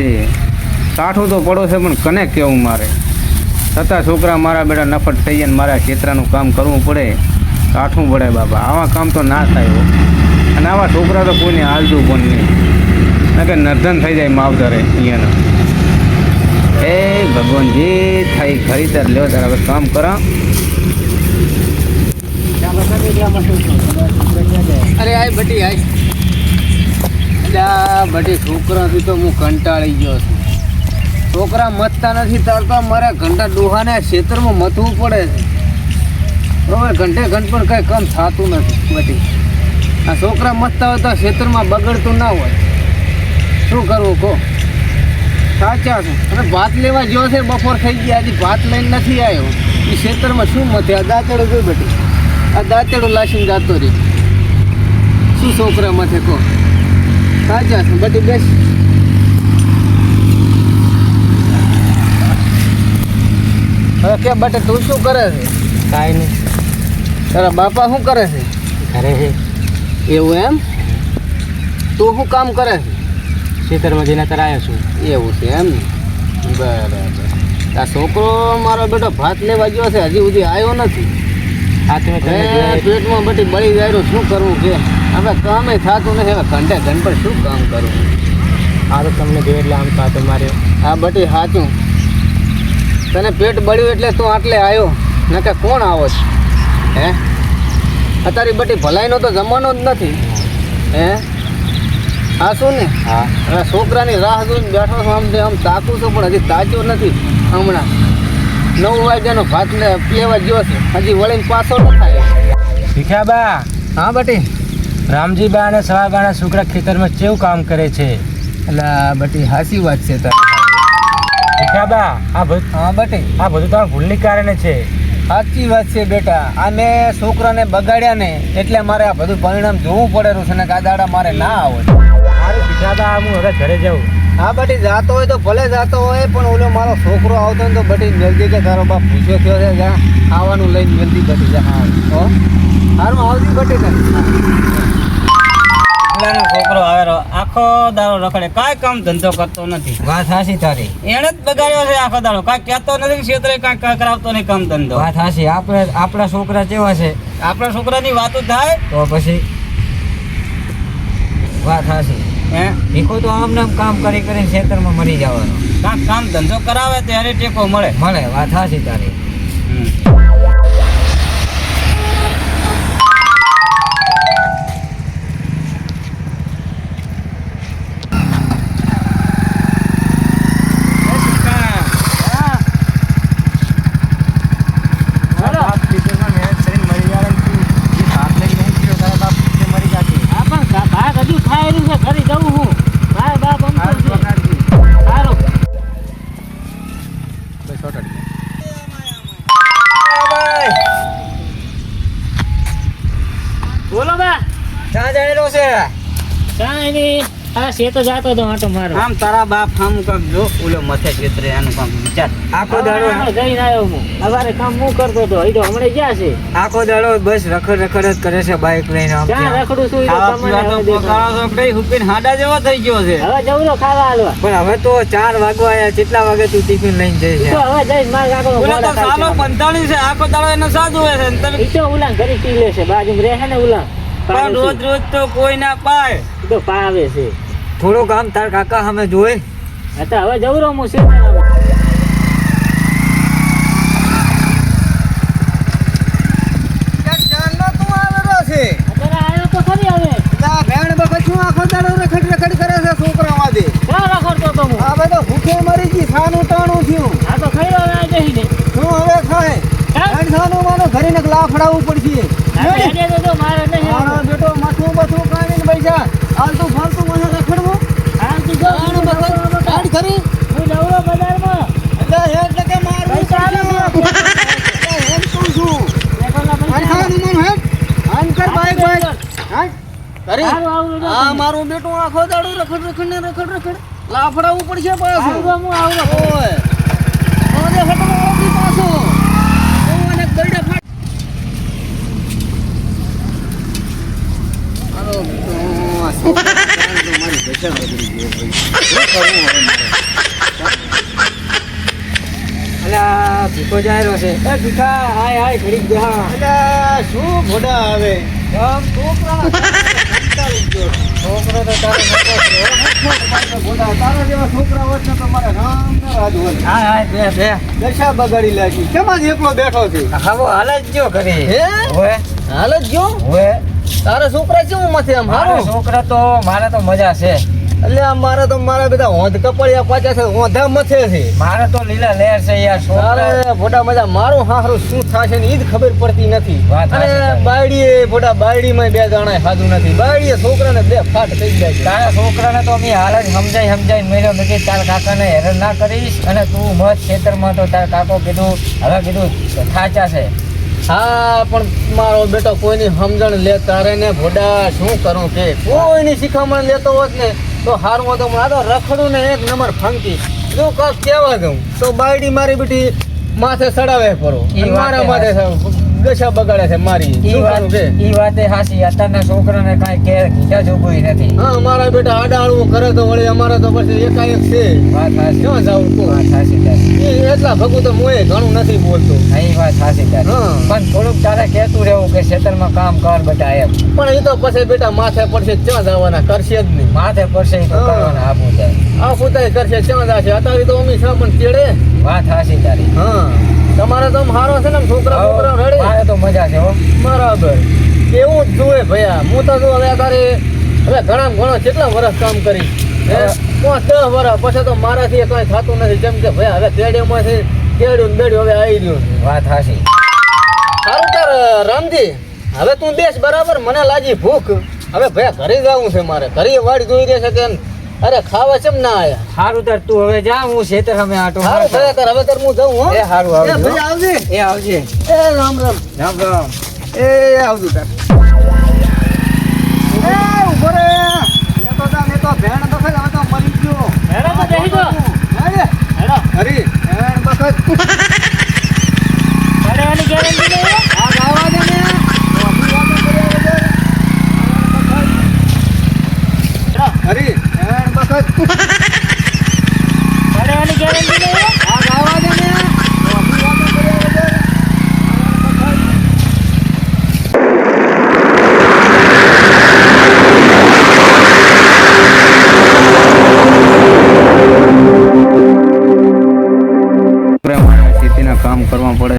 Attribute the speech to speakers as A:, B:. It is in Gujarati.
A: છે કાઠું તો પડો છે પણ કને કેવું મારે? છતાં છોકરા મારા બેટા નફટ થઈ જાય ને મારા ખેતરાનું કામ કરવું પડે. કાઠું પડે બાપા. આવા કામ તો ના થાય અને આવા છોકરા તો કોઈને હાલતું પણ નહીં. ના કે નર્ધન થઈ જાય માવતરે અહીંયાનો. એ ભગવાનજી થઈ ખરીદાર લ્યો તારા હવે કામ કરા
B: અરે આય બટી આય. આ બટી છોકરાથી તો હું કંટાળી ગયો છું. છોકરા મતતા નથી તરતા, મારે ઘંટા ડોહાને ક્ષેત્રમાં મથવું પડે છે. હવે ઘંટે ઘંટ પણ કંઈ કામ થતું નથી બધી. આ છોકરા મતતા હોય તો ક્ષેત્રમાં બગડતું ના હોય. શું કરવું કહો? સાચા છે. અને ભાત લેવા ગયો છે, બપોર થઈ ગયા હજી ભાત લઈને નથી આવ્યો. એ ક્ષેત્રમાં શું મથે? આ દાંતેડું જોઈ બટી આ દાંતેડું લાસીને જતો રહી શું છોકરા મથે કહો? સાચા છે બધી બેસ હવે કે બટે તું શું કરે છે
C: કાંઈ નહીં.
B: તારા બાપા શું કરે છે?
C: ઘરે છે
B: એવું એમ તું શું કામ કરે
C: ખેતરમાં જઈને કરાયો છું?
B: છે એવું છે એમ ને બરાબર આ છોકરો મારો બેટો ભાત લેવા ગયો છે હજી સુધી આવ્યો નથી
C: આ તમે
B: પેટમાં બધી બળી જાય શું કરવું કે હવે કામે થતું નથી હવે ઘંટે ઘંટ પર શું કામ કરું?
C: આ તો તમને જોયું એટલે આમ થતું માર્યો.
B: આ બટી સાચું તને પેટ બળ્યું એટલે તું આટલે આવ્યો ન કે કોણ આવો છે? હે? અત્યારે બટી ભલાઈનો તો જમાનો જ નથી. હે? હા શું ને?
C: હા.
B: છોકરાની રાહ જોઈને બેઠો છું આમ આમ તાકું છું પણ હજી તાજ્યો નથી. હમણાં. નવ વાગ્યાનો ભાત ને લેવા ગયો છે. હજી વળીને પાછો ન થાય.
C: ભીખાબા.
B: હા બટી?
C: રામજીબા અને સવાબાના છોકરા ખેતરમાં કેવું કામ કરે છે?
B: એટલે બટી હાસી વાત છે તારી.
C: ભીખાબા આ બધું
B: હા બટી.
C: આ બધું તમારા ભૂલની કારણે છે.
B: સાચી વાત છે બેટા. આ મેં છોકરાને બગાડ્યા ને એટલે મારે આ બધું પરિણામ જોવું પડેલું છે ને આ દાડા મારે ના આવે
C: મારે ભીખાબા હું હવે ઘરે જાઉં.
B: હા બટી જાતો હોય તો ભલે જાતો હોય પણ ઓલો મારો છોકરો આવતો હોય ને તો બટી જલ્દી કે તારો બાપ પૂછ્યો થયો છે જા આવવાનું લઈને જલ્દી બટી જા. હા હારું આવતી બટી તને.
A: પેલાનો છોકરો આવેલો આખો દાડો રખડે. કાંઈ કામ ધંધો કરતો નથી.
B: વાત હાસી તારી.
A: એને જ બગાડ્યો છે આખો દાડો. કાંઈ કહેતો નથી ક્ષેત્રે કાંઈ કરાવતો નહીં કામ ધંધો.
B: વાત હાસી આપણે આપણા છોકરા કેવા છે?
A: આપણા છોકરાની વાતો થાય.
B: તો પછી વાત હાસી
A: હે?
B: ભીખો તો આમને નામ કામ કરી કરીને ખેતરમાં મરી જવાનો.
A: કાંઈક કામ ધંધો કરાવે ત્યારે ટેકો મળે.
B: મળે. વાત હાસી તારી.
A: હમ.
D: કાંઈ નહીં. આ શેતો જાતો તો આટો મારો.
A: આમ તારા બાપ આમ કાંક જો ઓલો મથે ક્ષેત્રે આનું કામ. વિચાર
B: આખો દાડો
D: જઈને આવ્યો હું. સવારે કામ હું કરતો તો તો હમણાં જ્યાં છે.
B: આખો દાડો બસ રખડ રખડ જ કરે છે બાઇક લઈને આમ
D: ક્યાં રખડું છું ઈ તો તમને
A: તો કઈ હુપીન હાડા જેવો થઈ ગયો છે.
D: હવે જવું લો ખાવા હાલવા.
B: પણ હવે તો ચાર વાગવા આયા કેટલા વાગે તું ટિફિન લઈને જઈ
D: છે તો હવે જઈશ માર કાકો
A: ઓલો તો સાલો પંતાળી છે. આખો દાડો એને સાજુ હોય છે. તમે
D: ઈ તો ઉલાંગ કરી પી છે બાજુ રહે ને ઉલા
A: પણ રોજ રોજ તો કોઈ ના પાય
D: તો પાવે છે.
B: થોડું કામ તાર કાકા અમે જોઈ.
D: અત્યારે હવે જવું રહું છે?
B: લાફડાવું પડશે.
D: મારે નહીં
B: મારો બેટો માથું બથું કાઢીને પૈસા હાલતું ફાલતુ મને રખડવું.
D: આમથી જો.
B: આનું કાઢ ખરી
D: હું જવું રહું બજારમાં.
B: એટલે. એટલે હેડ કહું છું. અનખાનું મન બાઈક બાઈક. કરી. આ
D: તમે.
B: મારું બેટું આખો દાડો રખડ રખડ ને રખડ રખડ. લાફડાવું પડશે
D: આવું
B: પાછું
D: હું આવું.
B: ઓય. ઓને આવતી પાછો ઓને ગઈડા ફાટ મારો બેટો આ છોકરા મારી દશા બગડી ગયો ભાઈ શું કરવું હવે મારે
C: જાયરો છે. એ ભીખા હાય હાય ઘડી ગયા
B: એટલે શું ભોડા આવે?
C: આમ છોકરો. છોકરો તો તારો
B: છોકરા હોત ને તો મારે રામ રાજ હોત
C: હાય હાય બે બે.
B: દશા બગાડી લાગી કેમાં જ એકલો બેઠો છે?
C: હવે હાલ જ
B: હે? હાલ જ ગયો?
C: ઓએ
B: તારા છોકરા કેવું મથે આમ હારો?
C: છોકરા તો મારે તો મજા છે.
B: એટલે આ મારા તો મારા બધા હોંધ કપડિયા પાછા છે હોંધા મથે છે.
C: મારે તો લીલા લહેર છે યાર છોકરા
B: ભોડા મજા મારું હારું શું થાશે ને એ જ ખબર પડતી નથી. અને બાયડીએ ભોડા બાયડીમાં બે દાણા ખાધું નથી. બાયડીએ છોકરાને બે ફાટ થઈ જાય છે.
C: તારા છોકરાને તો મેં હાલ જ સમજાઈ સમજાઈ મેળ્યો મેં તારા કાકાને હેરાન ના કરીશ અને તું મત ખેતરમાં તો તારા કાકો કીધું હવે કીધું થાચા છે.
B: હા પણ મારો બેટો કોઈની સમજણ લે તારે ને ભોડા શું કરું કે? કોઈની શિખામણ લેતો હોત ને તો હારમાં તો આ તો રખડું ને એક નંબર ફંકી. જો કાક કહેવા દઉં તો બાયડી મારી બેટી માથે સડાવે પરો મારા માથે દશા બગાડે છે મારી. શું
C: વાત
B: કે?
C: ઈ વાતે હાસી અત્યારના છોકરાને કાઈ કે કીધા જોગું નથી.
B: હા અમારા બેટા આડાળું કરે તો વળી અમારે તો પછી એકાએક છે.
C: વાત હાસી
B: ક્યાં જાવું કહો?
C: વાત હાસી
B: એટલા ભગુ તો મોએ ઘણું નથી બોલતો.
C: હા, વાત હાસી પણ થોડુંક તારે કહેતું રહેવું કે ખેતરમાં કામ કર બેટા એમ.
B: પણ એ તો પછી બેટા માથે પડશે ક્યાં જવાના? કરશે જ નહીં.
C: માથે પડશે તો. કરવાના આપવું જાય
B: આ પોતાય કરશે ક્યાં જશે? અત્યારે તો અમી છ પણ તેડે
C: વાત હાસી તારી.
B: હા. તમારે તો આમ હારો છે ને છોકરા છોકરા રડે.
C: તો મજા છે
B: બરાબર. એવું જ જોઈએ ભૈયા. હું તો જો હવે તારે હવે ઘણા ઘણો કેટલા વર્ષ કામ કરી. પાંચ દસ વર્ષ. પછી તો મારાથી કઈ થતું નથી. જેમ કે ભૈયા હવે તેડ્યોમાંથી તેડ્યું ને બેડ્યું હવે આવી રહ્યું છે.
C: વાત હાશી
B: સારું તાર રામજી હવે તું બેસ બરાબર મને લાગી ભૂખ. હવે ભૈયા ઘરે જવું છે મારે. ઘરે વાડી જોઈ રહે છે કે અરે ખાવા ચમ ના આયા?
C: સારું તાર તું હવે જા હું ખેતર અમે આટો હારું
B: થયા કર હવે તાર હું જઉં હો?
C: એ સારું આવજો.
B: એ ભૈયા આવજે.
C: એ આવજે.
B: એ રામ રામ.
C: રામ રામ.
B: એ આવજો તાર. એ ઊભો રે. તા જા તો ભેણ બખત હવે તો મરી ગયો.
D: ભેણ તો દેહી ગયો.
B: હેડો. હરી ભેણ બખત